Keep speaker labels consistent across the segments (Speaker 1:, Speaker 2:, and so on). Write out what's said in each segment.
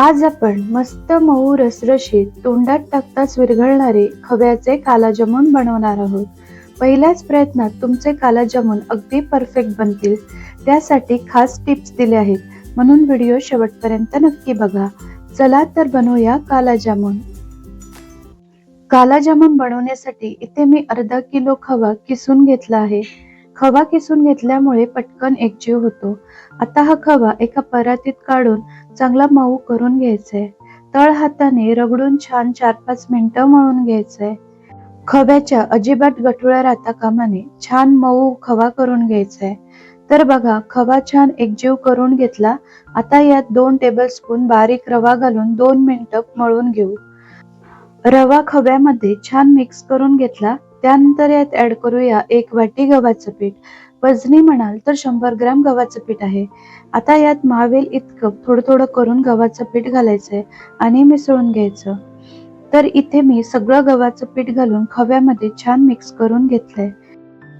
Speaker 1: आज आपण मस्त मऊ रसरशीत तोंडात टाकताच विरघळणारे खव्याचे कालाजामुन बनवणार आहोत. पहिल्याच प्रयत्नात तुमचे कालाजामुन अगदी परफेक्ट बनतील. त्यासाठी खास टिप्स दिले आहेत. म्हणून व्हिडिओ शेवटपर्यंत नक्की बघा. चला तर बनवूया कालाजामून. कालाजामून बनवण्यासाठी इथे मी अर्धा किलो खवा किसून घेतला आहे. खवा किसून घेतल्यामुळे पटकन एकजीव होतो. आता हा खवा एका परातीत काढून चांगला मऊ करून घ्यायचंय. तळ हाताने रगडून छान चार पाच मिनिटं मळून घ्यायचंय. खव्याच्या अजिबात गठुळ्या राहता कामाने छान मऊ खवा करून घ्यायचाय. तर बघा खवा छान एकजीव करून घेतला आता यात दोन टेबलस्पून बारीक रवा घालून दोन मिनिटं मळून घेऊ. रवा खव्यामध्ये छान मिक्स करून घेतला त्यानंतर यात ऍड करूया एक वाटी गव्हाचं पीठ. वजनी म्हणाल तर शंभर ग्राम गव्हाचं पीठ आहे. आता यात मावेल इतकं थोडं थोडं करून गव्हाचं पीठ घालायचंय आणि मिसळून घ्यायचं. तर इथे मी सगळं गव्हाचं पीठ घालून खव्यामध्ये छान मिक्स करून घेतलंय.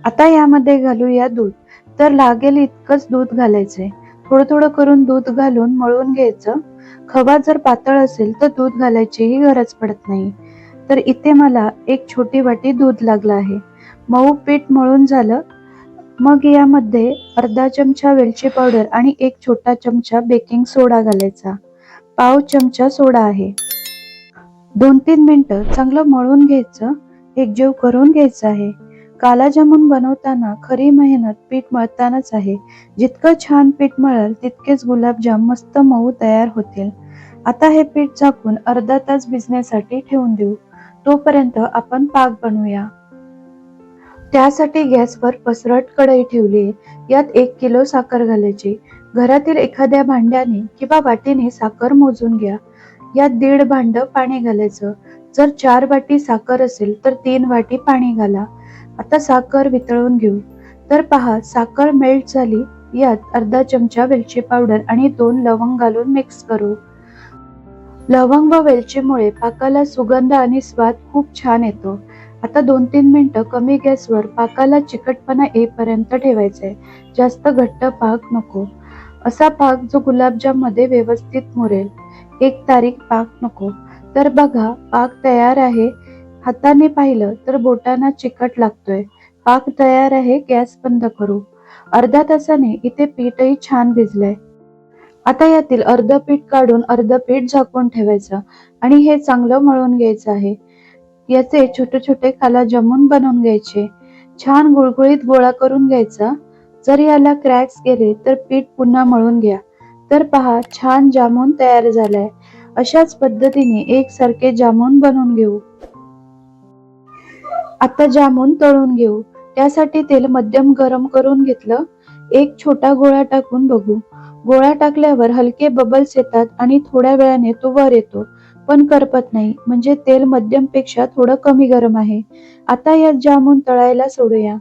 Speaker 1: आता यामध्ये घालूया दूध. तर लागेल इतकंच दूध घालायचंय. थोडं थोडं करून दूध घालून मळून घ्यायचं. खवा जर पातळ असेल तर दूध घालायचीही गरज पडत नाही. तर इथे मला एक छोटी वाटी दूध लागलं आहे. मऊ पीठ मळून झालं. मग यामध्ये अर्धा चमचा वेलची पावडर आणि एक छोटा चमचा बेकिंग सोडा घालायचा. पाव चमचा सोडा आहे. दोन तीन मिनिटं चांगलं मळून घ्यायचं. एकजीव करून घ्यायचं आहे. कालाजामुन बनवताना खरी मेहनत पीठ मळतानाच आहे. जितकं छान पीठ मळल तितकेच गुलाबजाम मस्त मऊ तयार होतील. आता हे पीठ झाकून अर्धा तास भिजण्यासाठी ठेवून देऊ. तोपर्यंत आपण पाक बनवूया. त्यासाठी गॅसवर पसरट कढई ठेवली यात एक किलो साखर घालायची. घरातील एखाद्या भांड्याने किंवा वाटीने साखर मोजून घ्या. यात दीड भांड पाणी घालायचं. जर चार वाटी साखर असेल तर तीन वाटी पाणी घाला. आता साखर वितळून घेऊ. तर पहा साखर मेल्ट झाली. यात अर्धा चमचा वेलची पावडर आणि दोन लवंग घालून मिक्स करू. लवंग व वेलचीमुळे पाकाला सुगंध आणि स्वाद खूप छान येतो. आता दोन तीन मिनटं कमी गॅसवर पाकाला चिकटपणा येईपर्यंत आहे जास्त घट्ट पाक नको. असा पाक जो गुलाबजाममध्ये व्यवस्थित मुरेल. एक तारीख पाक नको. तर बघा पाक तयार आहे. हाताने पाहिलं तर बोटांना चिकट लागतोय. पाक तयार आहे गॅस बंद करू. अर्ध्या तासाने इथे पीठही छान भिजलंय. आता यातील अर्ध पीठ काढून अर्ध पीठ झाकून ठेवायचं आणि हे चांगलं मळून घ्यायचं आहे. याचे छोटे छोटे काला जमून बनवून घ्यायचे. छान गुळगुळीत गोळा करून घ्यायचा. जर याला क्रॅक्स गेले तर पीठ पुन्हा मळून घ्या. तर पहा छान जामून तयार झालाय. अशाच पद्धतीने एकसारखे जामून बनवून घेऊ. आता जामून तळून घेऊ. त्यासाठी तेल मध्यम गरम करून घेतलं. एक छोटा गोळा टाकून बघू. गोळ्या टाकल्यावर हलके बबल्स येतात आणि थोड्या वेळाने तो वर येतो. पण करपत नाही म्हणजे तेल मध्यमपेक्षा थोडं कमी गरम आहे. आता यात जामून तळायला सोडूया.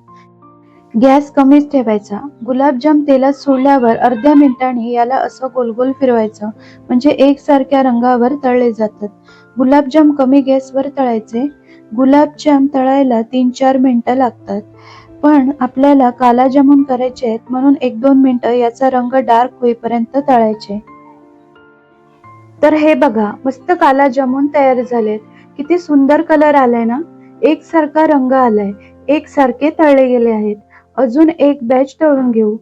Speaker 1: गॅस कमीच ठेवायचा. गुलाबजाम तेलात सोडल्यावर अर्ध्या मिनिटांनी याला असं गोल गोल फिरवायचं म्हणजे एकसारख्या रंगावर तळले जातात. गुलाबजाम कमी गॅसवर तळायचे. गुलाबजाम तळायला तीन चार मिनिटं लागतात. पण आपल्याला काला जामून करायचे आहेत म्हणून एक दोन मिनिटं याचा रंग डार्क होईपर्यंत तळायचे. तर हे बघा मस्त काला जामून तयार झालेत. किती सुंदर कलर आलाय ना? एकसारखा रंग आलाय. एकसारखे तळले गेले आहेत. अजून एक बॅच तळून घेऊ.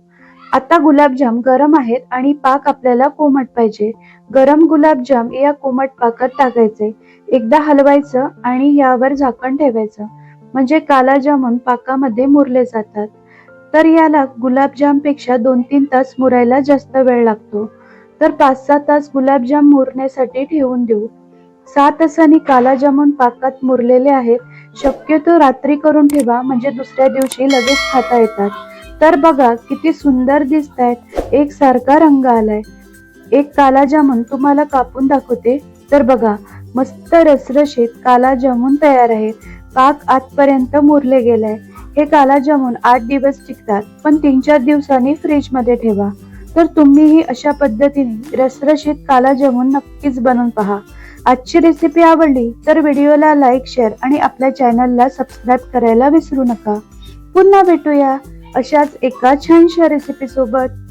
Speaker 1: आता गुलाबजाम गरम आहेत आणि पाक आपल्याला कोमट पाहिजे. गरम गुलाबजाम या कोमट पाकात टाकायचे. एकदा हलवायचं आणि यावर झाकण ठेवायचं. म्हणजे कालाजामून पाकामध्ये मुरले जातात. तर याला गुलाबजामपेक्षा दोन तीन तास मुरायला जास्त वेळ लागतो. तर पाच सहा तास गुलाबजाम मुरण्यासाठी ठेवून देऊ. सहा तासांनी कालाजामुन पाकात मुरलेले आहेत. शक्यतो रात्री करून ठेवा म्हणजे दुसऱ्या दिवशी लगेच खाता येतात. तर बघा किती सुंदर दिसत आहेत एक सारखा रंग आलाय. एक काला जामून तुम्हाला कापून दाखवते. तर बघा मस्त रसरशीत कालाजामून तयार आहे. पाक आतपर्यंत मुरले गेलाय हे काला जामून आठ दिवस टिकतात. पण तीन चार दिवसांनी फ्रीजमध्ये ठेवा. तर तुम्हीही अशा पद्धतीने रसरशीत काला जामून नक्कीच बनवून पहा. आजची रेसिपी आवडली तर व्हिडिओला लाईक शेअर आणि आपल्या चॅनलला सबस्क्राईब करायला विसरू नका. पुन्हा भेटूया अशाच एका छानशा रेसिपी सोबत.